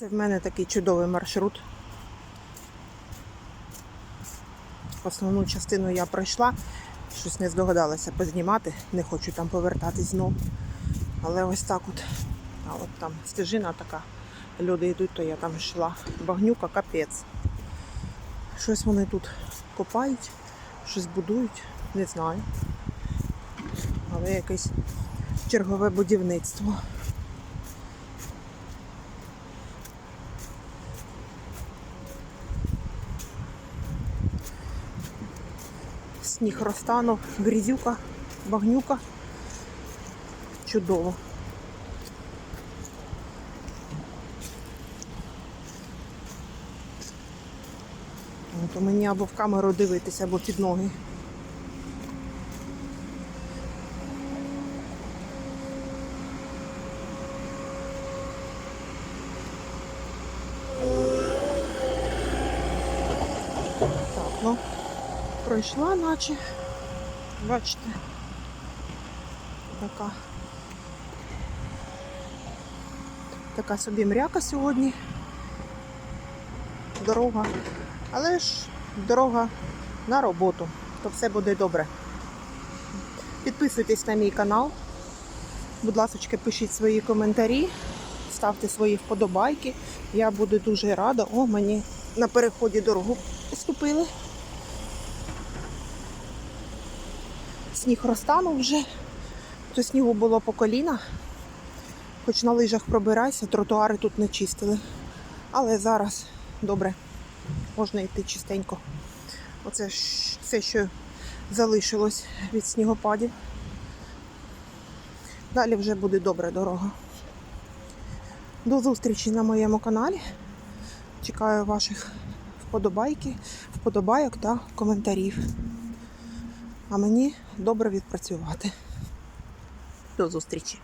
Це в мене такий чудовий маршрут. Основну частину я пройшла, щось не здогадалася познімати, не хочу там повертатись знову. Але ось так от, а от там стежина така, люди йдуть, то я там йшла. Багнюка капець. Щось вони тут копають, щось будують, не знаю. Але якесь чергове будівництво. Сніг розтанув, грізюка, багнюка. Чудово. То мені або в камеру дивитися, або під ноги. Так, ну, пройшла, наче. Бачите. Така. Така собі мряка сьогодні. Дорога. Але ж дорога на роботу, то все буде добре. Підписуйтесь на мій канал. Будь ласка, пишіть свої коментарі, ставте свої вподобайки. Я буду дуже рада. О, мені на переході дорогу поступили. Сніг розтанув вже. То снігу було по коліна. Хоч на лижах пробирайся, тротуари тут не чистили. Але зараз добре, можна йти чистенько. Оце все, що залишилось від снігопадів. Далі вже буде добра дорога. До зустрічі на моєму каналі. Чекаю ваших вподобайки, вподобайок та коментарів. А мені добре відпрацювати. До зустрічі!